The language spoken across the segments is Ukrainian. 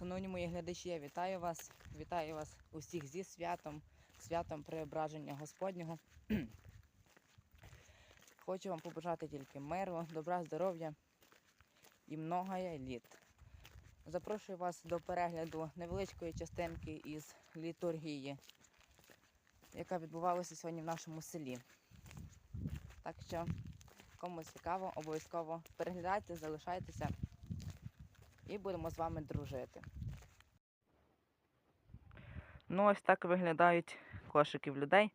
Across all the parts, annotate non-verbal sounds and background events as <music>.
Шановні мої глядачі, я вітаю вас. Вітаю вас усіх зі святом, святом преображення Господнього. <clears throat> Хочу вам побажати тільки миру, добра, здоров'я і многоє літ. Запрошую вас до перегляду невеличкої частинки із літургії, яка відбувалася сьогодні в нашому селі. Так що, кому цікаво, обов'язково переглядайте, залишайтеся і будемо з вами дружити. Ну, ось так виглядають кошики в людей.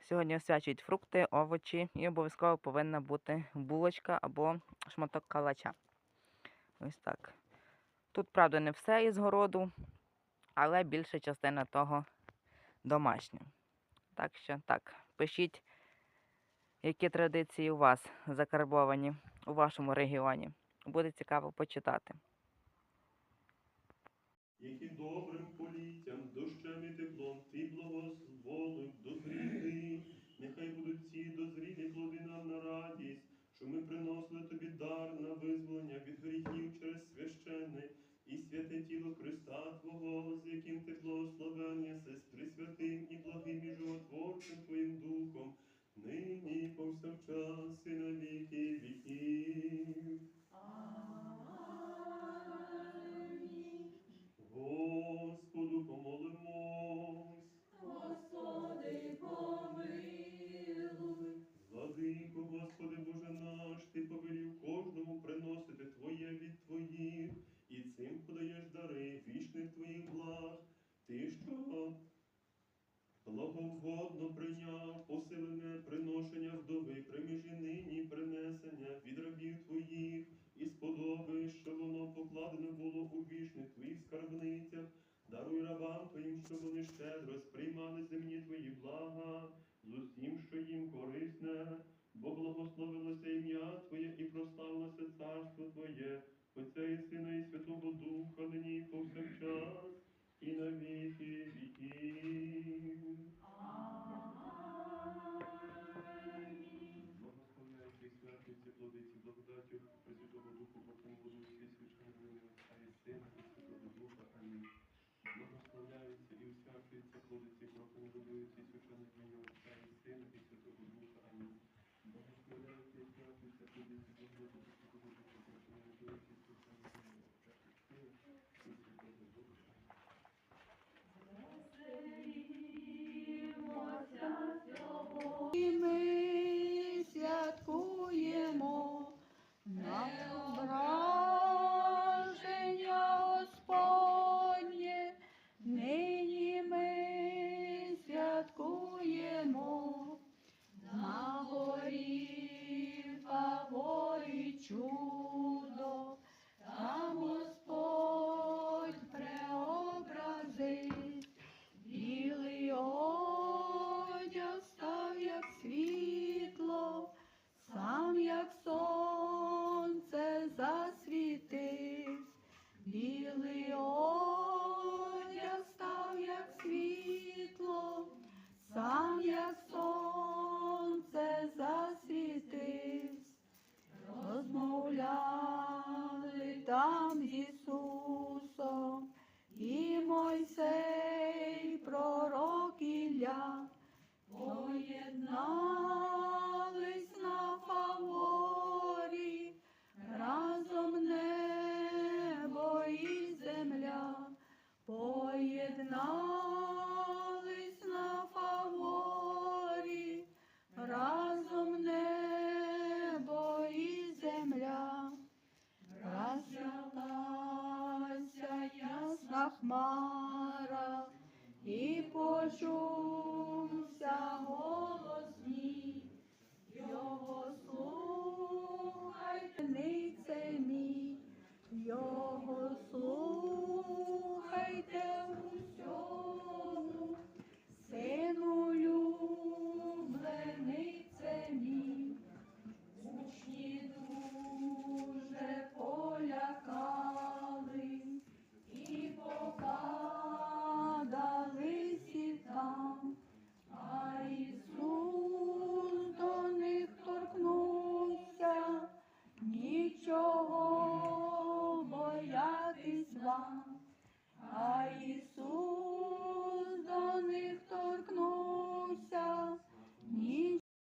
Сьогодні освячують фрукти, овочі і обов'язково повинна бути булочка або шматок калача. Ось так. Тут, правда, не все із городу, але більша частина того домашня. Так що так, пишіть, які традиції у вас закарбовані у вашому регіоні. Буде цікаво почитати. Які добрим політтям, дощем і теплом ти благозволив дозріти. Нехай будуть ці дозрілі плоди нам на радість, що ми приносили тобі дар на визволення від гріхів через священне і святе тіло Христа Твого, з яким ти благословен єси, з присвятим і благим і животворчим Твоїм Духом, нині повсякчас і на віки віків. Вічних Твоїх благ. Ти що благовгодно прийняв посилене приношення вдови, приміжі нині принесення від рабів Твоїх, і сподоби, що воно покладено було у вічних Твоїх скарбницях. Даруй рабам Твоїм, щоб вони щедро сприймали земні Твої блага з усім, що їм корисне, бо благословилося ім'я Твоє і прославилося царство Твоє, Отця і Сина, і Святого нині повсякчас, і на віки віків. Благословляйте і святуйте плодиці благодаттю Пресвятого Духу, Богому Воду, всі священні Отця і Сина, і Святого Духа. Амінь. Благословляються і усвячуються плодиці Богому Воду, всі священні імені Отця і Сина, і Святого Духа. Амінь. Благословляються і свячуються плодиці Богому поєднались на фаворі, разом небо і земля. Розсялася ясна хмара, і почувся on